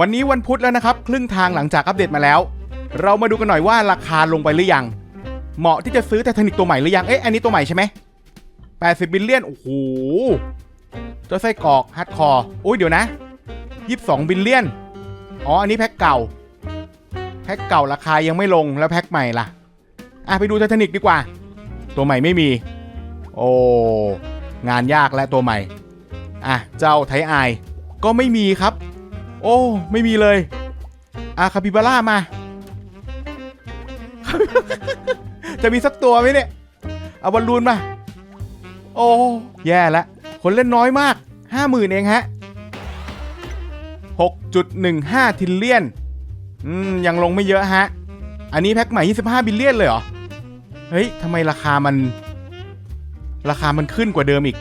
วันนี้วันพุธแล้วนะครับ ครึ่งทางหลังจากอัปเดตมาแล้ว เรามาดูกันหน่อยว่าราคาลงไปหรือยัง เหมาะที่จะซื้อไททานิกตัวใหม่หรือยัง เอ๊ะอันนี้ตัวใหม่ใช่ไหม80บิลเลียน โอ้โหเจ้าไส้กรอกฮาร์ดคอร์โอ้ยเดี๋ยวนะ22บิลเลียน อ๋อ อันนี้แพ็คเก่า แพ็คเก่าราคายังไม่ลงแล้วแพ็คใหม่ล่ะ อะไปดูไททานิกดีกว่า ตัวใหม่ไม่มี โอ้งานยากและตัวใหม่ อะ เจ้าไทไอก็ไม่มีครับ โอ้ ไม่มีเลยอาคาปิบาร่ามา จะมีสักตัวไหมเนี่ย เอาบอลลูนมา โอ้ แย่แล้วคนเล่นน้อยมากห้าหมื่นเองฮะ 6.15 ทิลเลียน อืม ยังลงไม่เยอะฮะ อันนี้แพ็คใหม่ 25 บิลเลียนเลยเหรอ เฮ้ยทำไมราคามัน ราคามันขึ้นกว่าเดิมอีก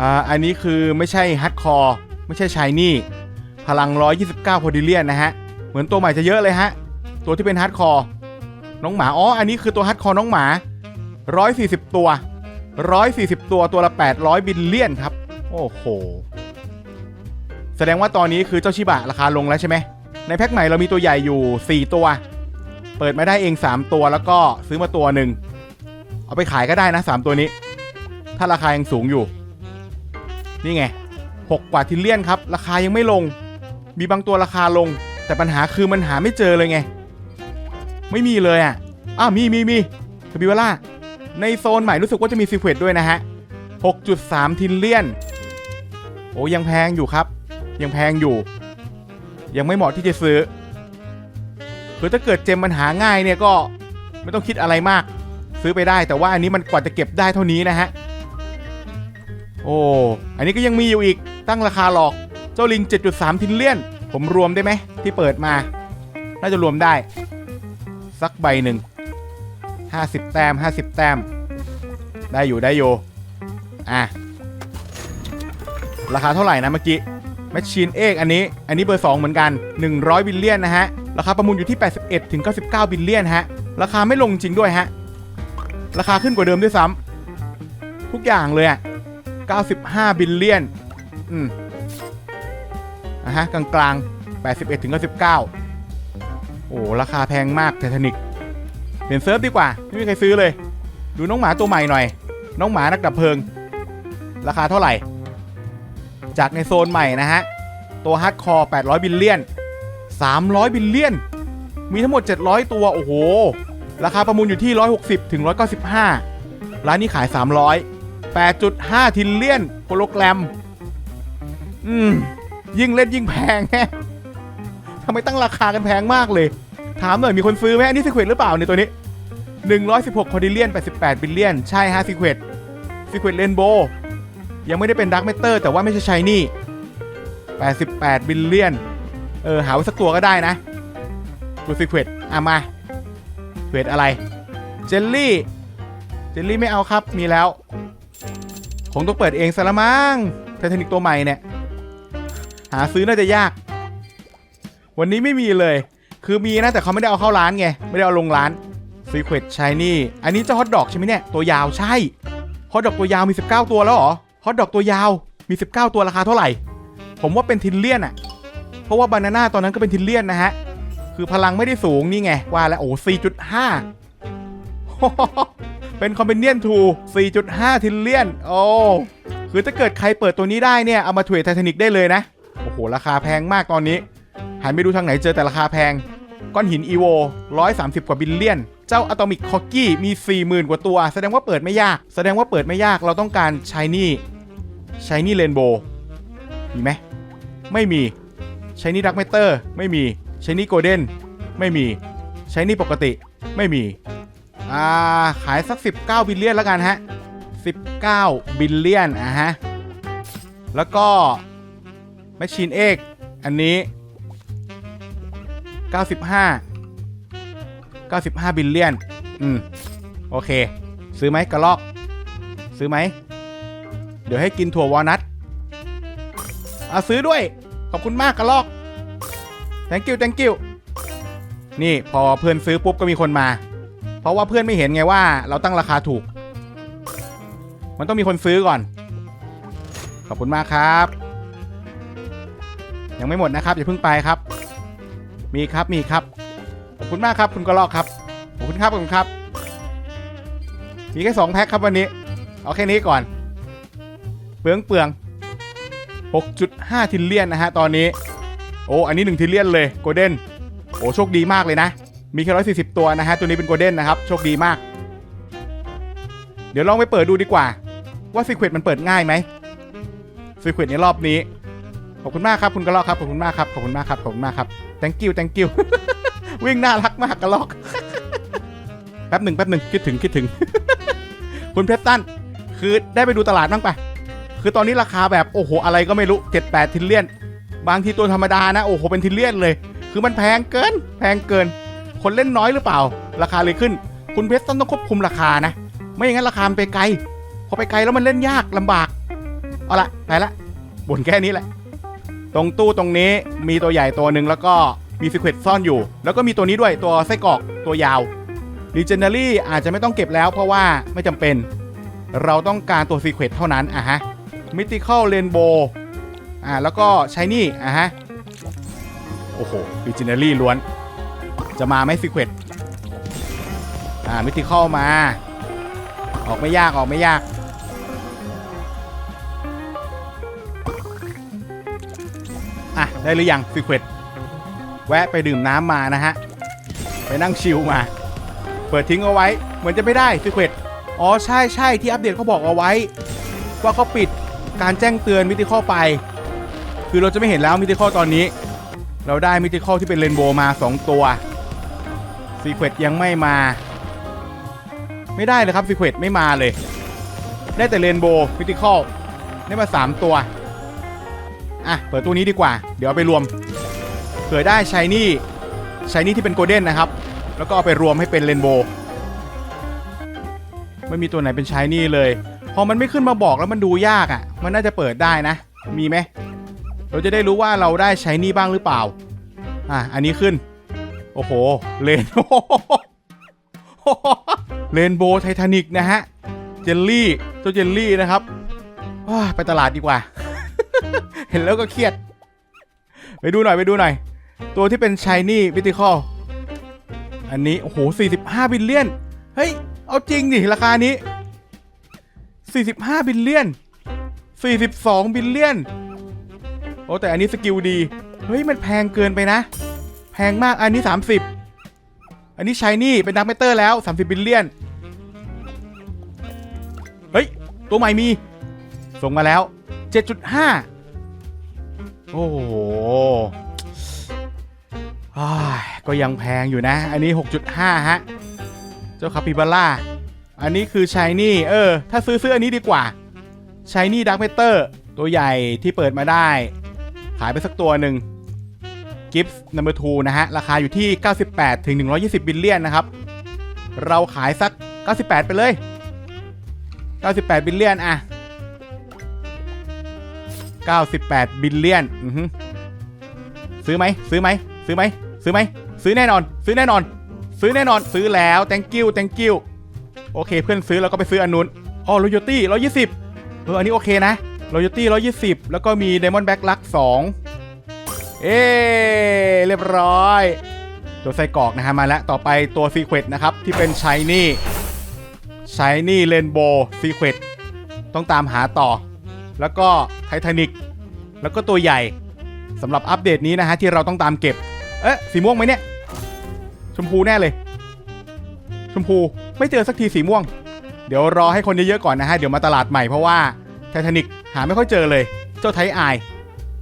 อ่า อันนี้คือไม่ใช่ฮัดคอร์ ไม่ใช่ชายนี่ พลัง 129โพดิเลียนนะฮะ เหมือนตัวใหม่จะเยอะเลยฮะ ตัวที่เป็นฮัดคอร์น้องหมา อ๋อ อันนี้คือตัวฮัดคอร์น้องหมา 140 ตัว 140 ตัวตัวละ 800 บิลเลียนครับ โอ้โห แสดงว่าตอนนี้คือเจ้าชิบะราคาลงแล้วใช่ไหม ในแพ็คใหม่เรามีตัวใหญ่อยู่ 4 ตัว เปิดมาได้เอง 3 ตัวแล้วก็ซื้อมาตัวหนึ่ง เอาไปขายก็ได้นะ 3 ตัวนี้ ถ้าราคายังสูงอยู่ นี่ไง 6 กว่าทิลเลียนครับ ราคายังไม่ลง มีบางตัวราคาลง แต่ปัญหาคือมันหาไม่เจอเลยไง ไม่มีเลยอะอ้าวมีมีมีคาบิวล่าในโซนใหม่รู้สึกว่าจะมีซีเควตด้วยนะฮะ 6.3 ทิลเลียน โอ้ยังแพงอยู่ครับ ยังแพงอยู่ ยังไม่เหมาะที่จะซื้อ คือถ้าเกิดเจมมันหาง่ายเนี่ยก็ไม่ต้องคิดอะไรมาก ซื้อไปได้แต่ว่าอันนี้มันกว่าจะเก็บได้เท่านี้นะฮะ โอ้ อันนี้ก็ยังมีอยู่อีกตั้งราคาหลอก จ้าลิง 7.3 ทิลเลียน ผมรวมได้ไหม ที่เปิดมา น่าจะรวมได้ สักใบหนึ่ง 50 แต้ม 50 แต้ม ได้อยู่ได้อยู่อะ ราคาเท่าไหร่นะเมื่อกี้แมชชีนเอกอันนี้ อันนี้เบอร์ 2 เหมือนกัน 100 บิลเลียนนะฮะ ราคาประมูลอยู่ที่ 81 ถึง 99 บิลเลียนฮะ ราคาไม่ลงจริงด้วยฮะ ราคาขึ้นกว่าเดิมด้วยซ้ำทุกอย่างเลยอะ95 บิลเลียน อืม อะฮะกลางๆ 81ถึง99 โอ้ราคาแพงมากไททานิกเปลี่ยนเซิร์ฟดีกว่า ไม่มีใครซื้อเลย ดูน้องหมาตัวใหม่หน่อย น้องหมานักดับเพลิง ราคาเท่าไหร่ จากในโซนใหม่นะฮะ ตัวฮาร์ดคอร์ 800 บิลเลียน 300 บิลเลียน มีทั้งหมด 700 ตัว โอ้โห ราคาประมูลอยู่ที่ 160ถึง195 ร้านนี้ขาย 300 8.5 ทิลเลียนโฮโลแกรม อืม ยิ่งเล่นยิ่งแพงแฮะทำไมตั้งราคากันแพงมากเลย ถามหน่อยมีคนซื้อไหมอันนี้ซีเควตหรือเปล่าในยตัวนี้ 116คอดิเลียน 88 บิลเลียน ใช่ฮะซีเควตซีเควตเรนโบยังไม่ได้เป็นดักเมเตอร์แต่ว่าไม่ใช่ชายนี่ 88 บิลเลียน เออ หาไว้สักตัวก็ได้นะตัวซีเควตอะมาเควตอะไร เจลลี่ เจลลี่ไม่เอาครับมีแล้วคงต้องเปิดเองซะละมั้งไททานิกตัวใหม่เนี่ย หาซื้อน่าจะยาก วันนี้ไม่มีเลย คือมีนะแต่เขาไม่ได้เอาเข้าร้านไง ไม่ได้เอาลงร้านซีเควตชายนี่ อันนี้เจ้าฮอตดอกใช่ไหมเนี่ย ตัวยาวใช่ ฮอตดอกตัวยาวมี 19 ตัวแล้วเหรอ ฮอตดอกตัวยาวมี 19 ตัวราคาเท่าไหร่ ผมว่าเป็นทิลเลียนอะเพราะว่าบานาน่าตอนนั้นก็เป็นทิลเลียนนะฮะ คือพลังไม่ได้สูงนี่ไง ว่าแล้วโอ้4.5เป็นคอมเบเนียนทู4.5 ทิลเลียน โอ้ คือถ้าเกิดใครเปิดตัวนี้ได้เนี่ย เอามาเทรดไททานิกได้เลยนะ โอ้โห ราคาแพงมากตอนนี้ หันไปดูทางไหนเจอแต่ราคาแพง ก้อนหินอีโว130 กว่าบิลเลียน เจ้าอะตอมิกคอกกี้มี 40,000 กว่าตัว แสดงว่าเปิดไม่ยาก แสดงว่าเปิดไม่ยากเราต้องการชายนี่ชายนี่เรนโบมีไหมไม่มีชายนี่ดักเมเตอร์ไม่มีชายนี่โกลเด้นไม่มีชายนี่ปกติไม่มีอ่าขายสัก 19 บิลเลียนแล้วกันฮะ 19 บิลเลียนอะฮะ แล้วก็ แมชชีนเอกอันนี้ 95 95 บิลเลียน อืม โอเค ซื้อไหมกระลอก ซื้อไหม เดี๋ยวให้กินถั่ววอลนัทอะซื้อด้วย ขอบคุณมากกระลอก thank you thank you นี่พอเพื่อนซื้อปุ๊บก็มีคนมา เพราะว่าเพื่อนไม่เห็นไงว่า เราตั้งราคาถูก มันต้องมีคนซื้อก่อน ขอบคุณมากครับ ยังไม่หมดนะครับอย่าเพิ่งไปครับ มีครับมีครับขอบคุณมากครับ คุณกระลอกครับขอบคุณครับขอบคุณครับ มีแค่สองแพ็คครับวันนี้เอาแค่นี้ก่อนเปลืองเปลือง6.5ทิลเลียนนะฮะตอนนี้ โอ้อันนี้ 1ทิลเลียนเลยโกลเด้นโอ้โชคดีมากเลยนะ มีแค่ร้อยสี่สิบตัวนะฮะตัวนี้เป็นโกลเด้นนะครับ โชคดีมาก เดี๋ยวลองไปเปิดดูดีกว่า ว่าซีเควตมันเปิดง่ายไหมซีเควตในรอบนี้ ขอบคุณมากครับคุณกระลอกครับขอบคุณมากครับขอบคุณมากครับขอบคุณมากครับ thank you thank you วิ่งน่ารักมากกระลอกแป๊บหนึ่งแป๊บหนึ่งคิดถึงคิดถึง คุณเพชรตันคือได้ไปดูตลาดบ้างปะคือตอนนี้ราคาแบบโอ้โหอะไรก็ไม่รู้7 8ทิลเลียน บางทีตัวธรรมดานะโอ้โหเป็นทิลเลียนเลย คือมันแพงเกิน แพงเกิน คนเล่นน้อยหรือเปล่า ราคาเลยขึ้น คุณเพชรตันต้องควบคุมราคานะ ไม่อย่างนั้นราคามันไปไกล พอไปไกลแล้วมันเล่นยากลำบากเอาละไปละบ่นแค่นี้แหละ ตรงตู้ตรงนี้มีตัวใหญ่ตัวหนึ่งแล้วก็มีซีเควนซ่อนอยู่ แล้วก็มีตัวนี้ด้วยตัวไส้กรอกตัวยาว Legendary อาจจะไม่ต้องเก็บแล้วเพราะว่าไม่จำเป็น เราต้องการตัวซีเควนเท่านั้นอะฮะ Mythical Rainbow อ่าแล้วก็ Shiny อะฮะโอ้โห Legendary ล้วน จะมาไหมซีเควนอ่า Mythical มา ออกไม่ยากออกไม่ยาก อะ ได้หรือยังซีเควนแวะไปดื่มน้ำมานะฮะ ไปนั่งชิลมา เปิดทิ้งเอาไว้ เหมือนจะไม่ได้ซีเควนอ๋อ ใช่ใช่ที่อัปเดตเขาบอกเอาไว้ ว่าเขาปิดการแจ้งเตือนมิติข้อไป คือเราจะไม่เห็นแล้วมิติข้อตอนนี้ เราได้มิติข้อที่เป็นเรนโบว์มา 2 ตัวซีเควนยังไม่มา ไม่ได้เลยครับซีเควนไม่มาเลย ได้แต่เรนโบว์มิติข้อได้มา 3 ตัว อะ เปิดตัวนี้ดีกว่า เดี๋ยวเอาไปรวม เผื่อได้ชายนี่ชายนี่ที่เป็นโกลเด้นนะครับ แล้วก็เอาไปรวมให้เป็นเรนโบว์ ไม่มีตัวไหนเป็นชายนี่เลย พอมันไม่ขึ้นมาบอกแล้วมันดูยากอะ่ะ มันน่าจะเปิดได้นะ มีไหม เราจะได้รู้ว่าเราได้ใช้นี่บ้างหรือเปล่า อะ อันนี้ขึ้น โอ้โห เลนเรนโบว์ไททานิกนะฮะ เจลลี่เจ้าเจลลี่นะครับว้าไปตลาดดีกว่า เห็นแล้วก็เครียด ไปดูหน่อยไปดูหน่อย ตัวที่เป็นชายนี่วิติคอลอันนี้ โอ้โห 45 บิลเลียน เฮ้ย เอาจริงดิราคานี้ 45 บิลเลียน 42 บิลเลียน โอ้แต่อันนี้สกิลดี เฮ้ย มันแพงเกินไปนะ แพงมากอันนี้ 30 อันนี้ชายนี่เป็นดักเมเตอร์แล้ว 30 บิลเลียน เฮ้ย ตัวใหม่มี ส่งมาแล้ว 7.5 โอ้โหก็ยังแพงอยู่นะ อันนี้ 6.5 ฮะ เจ้าคาปิบาร่า อันนี้คือชายนี่ เออ ถ้าซื้อซื้ออันนี้ดีกว่าชายนี่ดักเมเตอร์ ตัวใหญ่ที่เปิดมาได้ ขายไปสักตัวหนึ่งกิฟส์นัมเบอร์ทูนะฮะ ราคาอยู่ที่ 98 ถึง 120 บิลเลียนนะครับ เราขายสัก 98 ไปเลย 98 บิลเลียนอะ 98 บิลเลียนซื้อไหมซื้อไหมซื้อไหมซื้อไหมซื้อแน่นอน ซื้อแน่นอน ซื้อแน่นอนซื้อแล้ว thank you thank you โอเค เพื่อนซื้อแล้วก็ไปซื้ออันนู้นอ๋อ royalty 120เอออันนี้โอเคนะ royalty 120แล้วก็มี diamond back luck 2เอ๊เรียบร้อย ตัวไส้กรอกนะฮะมาแล้วต่อไปตัว secret นะครับ ที่เป็น shiny shiny rainbow secret ต้องตามหาต่อ แล้วก็ไททานิกแล้วก็ตัวใหญ่สำหรับอัปเดตนี้นะฮะที่เราต้องตามเก็บ เอ๊ะสีม่วงไหมเนี่ย ชมพูแน่เลย ชมพูไม่เจอสักทีสีม่วง เดี๋ยวรอให้คนเยอะๆก่อนนะฮะเดี๋ยวมาตลาดใหม่เพราะว่าไททานิกหาไม่ค่อยเจอเลย เจ้าไทไอาย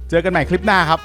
เจอกันใหม่คลิปหน้าครับ